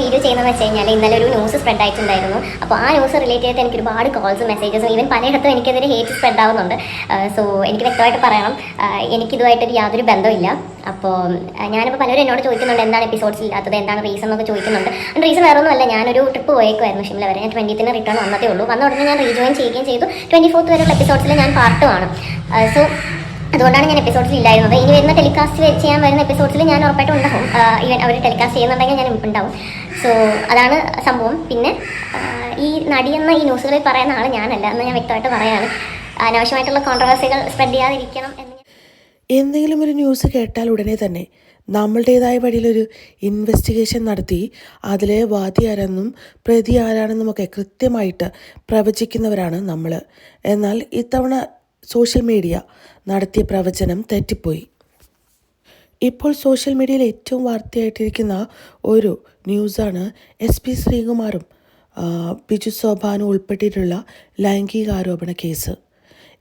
Video ചെയ്യുന്നതെന്ന് വെച്ച് കഴിഞ്ഞാൽ ഇന്നലെ ഒരു ന്യൂസ് സ്പ്രെഡ് ആയിട്ടുണ്ടായിരുന്നു. അപ്പോൾ ആ ന്യൂസ് റിലേറ്റ് ചെയ്തിട്ട് എനിക്ക് ഒരുപാട് കോൾസും മെസ്സേജസും ഈവൻ പലയിടത്തും എനിക്കെതിരെ ഹേറ്റ് സ്പ്രെഡ് ആവുന്നുണ്ട്. സോ എനിക്ക് വ്യക്തമായിട്ട് പറയണം എനിക്കിതുമായിട്ടൊരു യാതൊരു ബന്ധമില്ല അപ്പോൾ ഞാനിപ്പോൾ പലരും എന്നോട് ചോദിക്കുന്നുണ്ട് എന്താണ് എപ്പിസോഡ്സ് ഇല്ലാത്തത് എന്താണ് റീസൺ എന്നൊക്കെ ചോദിക്കുന്നുണ്ട്. റീസൺ വേറെ ഒന്നുമല്ല ഞാനൊരു ട്രിപ്പ് പോയേക്കുമായിരുന്നു ഷിംല വരെ. ഞാൻ ട്വന്റീത്തിന് റിട്ടേൺ വന്നതേ ഉള്ളൂ. വന്ന ഉടനെ ഞാൻ റീജോയിൻ ചെയ്യുകയും ചെയ്തു. ട്വന്റി ഫോർത്ത് വരെയുള്ള എപ്പിസോഡ്സിൽ ഞാൻ പാർട്ടുമാണ് സോ അതുകൊണ്ടാണ് ഞാൻ എപ്പിസോഡ്സിൽ ഇല്ലായിരുന്നത്. ഇനി വരുന്ന ടെലികാസ്റ്റ് ചെയ്യാൻ വരുന്ന എപ്പിസോഡ്സിൽ ഞാൻ ഉറപ്പായിട്ടും ഉണ്ടാവും. ഈവൻ അവർ ടെലികാസ്റ്റ് ചെയ്യുന്നുണ്ടെങ്കിൽ ഞാൻ ഉണ്ടാവും. സോ അതാണ് സംഭവം. പിന്നെ ഈ നടി എന്ന ഈ ന്യൂസുകളിൽ പറയുന്ന ആൾ ഞാനല്ല എന്ന് ഞാൻ വ്യക്തമായിട്ട് പറയാണ്. അനാവശ്യമായിട്ടുള്ള കോൺട്രവേഴ്സികൾ സ്പ്രെഡ് ചെയ്യാതിരിക്കണം എന്ന് എന്തെങ്കിലും ഒരു ന്യൂസ് കേട്ടാൽ ഉടനെ തന്നെ നമ്മളുടേതായ വഴിയിലൊരു ഇൻവെസ്റ്റിഗേഷൻ നടത്തി അതിലെ വാദി ആരാണെന്നും പ്രതി ആരാണെന്നും ആരാണെന്നുമൊക്കെ കൃത്യമായിട്ട് പ്രവചിക്കുന്നവരാണ് നമ്മൾ എന്നാൽ ഇത്തവണ സോഷ്യൽ മീഡിയ നടത്തിയ പ്രവചനം തെറ്റിപ്പോയി. ഇപ്പോൾ സോഷ്യൽ മീഡിയയിൽ ഏറ്റവും വാർത്തയായിട്ടിരിക്കുന്ന ഒരു ന്യൂസാണ് എസ് പി ശ്രീകുമാറും ബിജു സോഭാനും ഉൾപ്പെട്ടിട്ടുള്ള ലൈംഗികാരോപണ കേസ്.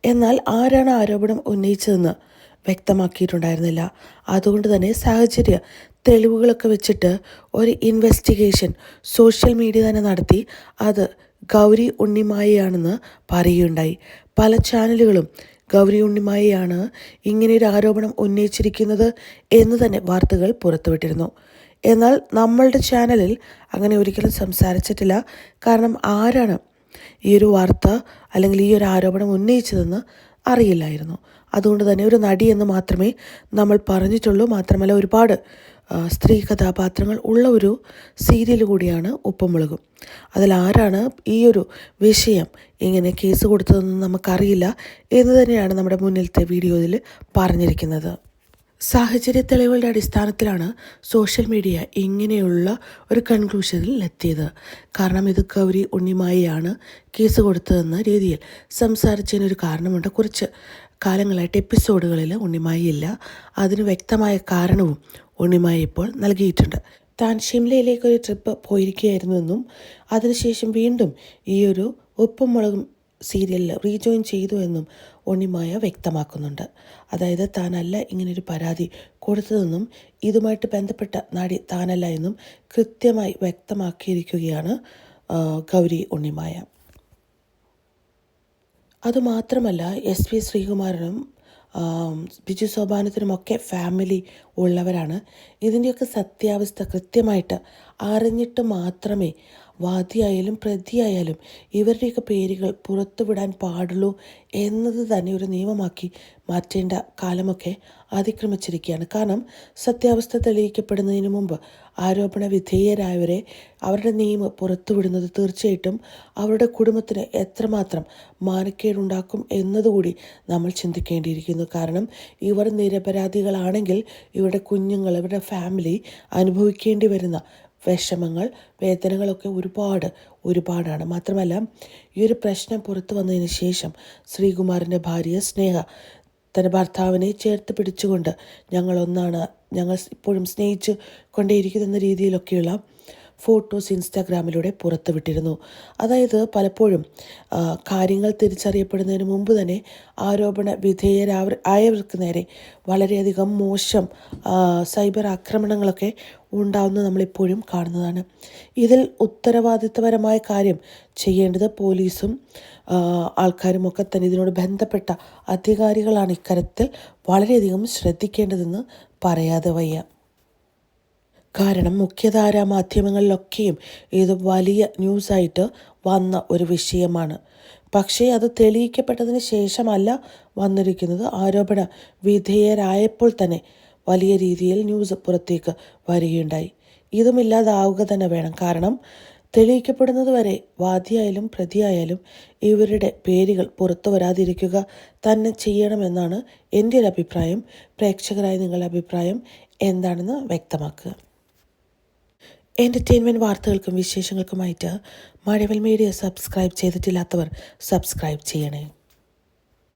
എന്നാൽ ആരാണ് ആരോപണം ഉന്നയിച്ചതെന്ന് വ്യക്തമാക്കിയിട്ടുണ്ടായിരുന്നില്ല. അതുകൊണ്ട് തന്നെ സാഹചര്യ തെളിവുകളൊക്കെ വെച്ചിട്ട് ഒരു ഇൻവെസ്റ്റിഗേഷൻ സോഷ്യൽ മീഡിയ തന്നെ നടത്തി അത് ഗൗരി ഉണ്ണിമായയാണെന്ന് പറയുകയുണ്ടായി. പല ചാനലുകളും ഗൗരി ഉണ്ണിമായയാണ് ഇങ്ങനെ ഒരു ആരോപണം ഉന്നയിച്ചിരിക്കുന്നത് എന്ന് തന്നെ വാർത്തകൾ പുറത്തുവിട്ടിരുന്നു. എന്നാൽ നമ്മളുടെ ചാനലിൽ അങ്ങനെ ഒരിക്കലും സംസാരിച്ചിട്ടില്ല. കാരണം ആരാണ് ഈ ഒരു വാർത്ത അല്ലെങ്കിൽ ഈ ഒരു ആരോപണം ഉന്നയിച്ചതെന്ന് അറിയില്ലായിരുന്നു. അതുകൊണ്ട് തന്നെ ഒരു നടി എന്ന് മാത്രമേ നമ്മൾ പറഞ്ഞിട്ടുള്ളൂ. മാത്രമല്ല ഒരുപാട് സ്ത്രീ കഥാപാത്രങ്ങൾ ഉള്ള ഒരു സീരിയൽ കൂടിയാണ് ഉപ്പുമുളകും. അതിൽ ആരാണ് ഈ ഒരു വിഷയം ഇങ്ങനെ കേസ് കൊടുത്തതെന്ന് നമുക്കറിയില്ല എന്ന് തന്നെയാണ് നമ്മുടെ മുന്നിലത്തെ വീഡിയോയിൽ പറഞ്ഞിരിക്കുന്നത്. സാഹചര്യ തെളിവുകളുടെ അടിസ്ഥാനത്തിലാണ് സോഷ്യൽ മീഡിയ ഇങ്ങനെയുള്ള ഒരു കൺക്ലൂഷനിൽ എത്തിയത്. കാരണം ഇത് കൗരി ഉണ്ണിമായിയാണ് കേസ് കൊടുത്തതെന്ന രീതിയിൽ സംസാരിച്ചതിനൊരു കാരണമുണ്ട്. കുറച്ച് കാലങ്ങളായിട്ട് എപ്പിസോഡുകളിൽ ഉണ്ണിമായി ഇല്ല. അതിന് വ്യക്തമായ കാരണവും ഉണ്ണിമായി ഇപ്പോൾ നൽകിയിട്ടുണ്ട്. താൻ ഷിംലയിലേക്ക് ഒരു ട്രിപ്പ് പോയിരിക്കുകയായിരുന്നുവെന്നും അതിനുശേഷം വീണ്ടും ഈ ഒരു ഉപ്പും മുളകും സീരിയലിൽ റീജോയിൻ ചെയ്തു എന്നും ഉണ്ണിമായ വ്യക്തമാക്കുന്നുണ്ട്. അതായത് താനല്ല ഇങ്ങനൊരു പരാതി കൊടുത്തതെന്നും ഇതുമായിട്ട് ബന്ധപ്പെട്ട നടി താനല്ല എന്നും കൃത്യമായി വ്യക്തമാക്കിയിരിക്കുകയാണ് ഗൗരി ഉണ്ണിമായ. അതുമാത്രമല്ല എസ് പി ശ്രീകുമാരനും ബിജു സോപാനത്തിനുമൊക്കെ ഫാമിലി ഉള്ളവരാണ്. ഇതിന്റെയൊക്കെ സത്യാവസ്ഥ കൃത്യമായിട്ട് അറിഞ്ഞിട്ട് മാത്രമേ വാദിയായാലും പ്രതിയായാലും ഇവരുടെയൊക്കെ പേരുകൾ പുറത്തുവിടാൻ പാടുള്ളൂ എന്നത് തന്നെ ഒരു നിയമമാക്കി മാറ്റേണ്ട കാലമൊക്കെ അതിക്രമിച്ചിരിക്കുകയാണ്. കാരണം സത്യാവസ്ഥ തെളിയിക്കപ്പെടുന്നതിന് മുമ്പ് ആരോപണ വിധേയരായവരെ അവരുടെ നിയമം പുറത്തുവിടുന്നത് തീർച്ചയായിട്ടും അവരുടെ കുടുംബത്തിന് എത്രമാത്രം മാനക്കേടുണ്ടാക്കും എന്നതുകൂടി നമ്മൾ ചിന്തിക്കേണ്ടിയിരിക്കുന്നു. കാരണം ഇവർ നിരപരാധികളാണെങ്കിൽ ഇവരുടെ കുഞ്ഞുങ്ങൾ ഇവരുടെ ഫാമിലി അനുഭവിക്കേണ്ടി വരുന്ന വിഷമങ്ങൾ വേദനകളൊക്കെ ഒരുപാട് ഒരുപാടാണ്. മാത്രമല്ല ഈ ഒരു പ്രശ്നം പുറത്തു വന്നതിന് ശേഷം ശ്രീകുമാറിന്റെ ഭാര്യ സ്നേഹ തന്റെ ഭർത്താവിനെ ചേർത്ത് പിടിച്ചുകൊണ്ട് ഞങ്ങളൊന്നാണ് ഞങ്ങൾ ഇപ്പോഴും സ്നേഹിച്ച് കൊണ്ടേയിരിക്കുന്ന രീതിയിലൊക്കെയുള്ള ഫോട്ടോസ് ഇൻസ്റ്റാഗ്രാമിലൂടെ പുറത്തുവിട്ടിരുന്നു. അതായത് പലപ്പോഴും കാര്യങ്ങൾ തിരിച്ചറിയപ്പെടുന്നതിന് മുമ്പ് തന്നെ ആരോപണ വിധേയരാവർ ആയവർക്ക് നേരെ വളരെയധികം മോശം സൈബർ ആക്രമണങ്ങളൊക്കെ ഉണ്ടാവുന്നത് നമ്മളിപ്പോഴും കാണുന്നതാണ്. ഇതിൽ ഉത്തരവാദിത്തപരമായ കാര്യം ചെയ്യേണ്ടത് പോലീസും ആൾക്കാരും ആൾക്കാരുമൊക്കെ തന്നെ ഇതിനോട് ബന്ധപ്പെട്ട അധികാരികളാണ് ഇക്കാര്യത്തിൽ വളരെയധികം ശ്രദ്ധിക്കേണ്ടതെന്ന് പറയാതെ വയ്യ. കാരണം മുഖ്യധാരാ മാധ്യമങ്ങളിലൊക്കെയും ഇത് വലിയ ന്യൂസായിട്ട് വന്ന ഒരു വിഷയമാണ്. പക്ഷേ അത് തെളിയിക്കപ്പെട്ടതിന് ശേഷമല്ല വന്നിരിക്കുന്നത്. ആരോപണ വിധേയരായപ്പോൾ തന്നെ വലിയ രീതിയിൽ ന്യൂസ് പുറത്തേക്ക് വരികയുണ്ടായി. ഇതുമില്ലാതാവുക തന്നെ വേണം. കാരണം തെളിയിക്കപ്പെടുന്നത് വരെ വാദിയായാലും പ്രതിയായാലും ഇവരുടെ പേരുകൾ പുറത്തു വരാതിരിക്കുക തന്നെ ചെയ്യണമെന്നാണ് എന്റെ ഒരു അഭിപ്രായം പ്രേക്ഷകരായ നിങ്ങളുടെ അഭിപ്രായം എന്താണെന്ന് വ്യക്തമാക്കുക. എന്റർടൈൻമെന്റ് വാർത്തകൾക്കും വിശേഷങ്ങൾക്കുമായിട്ട് മഴവൽ മീഡിയ സബ്സ്ക്രൈബ് ചെയ്തിട്ടില്ലാത്തവർ സബ്സ്ക്രൈബ് ചെയ്യണേ.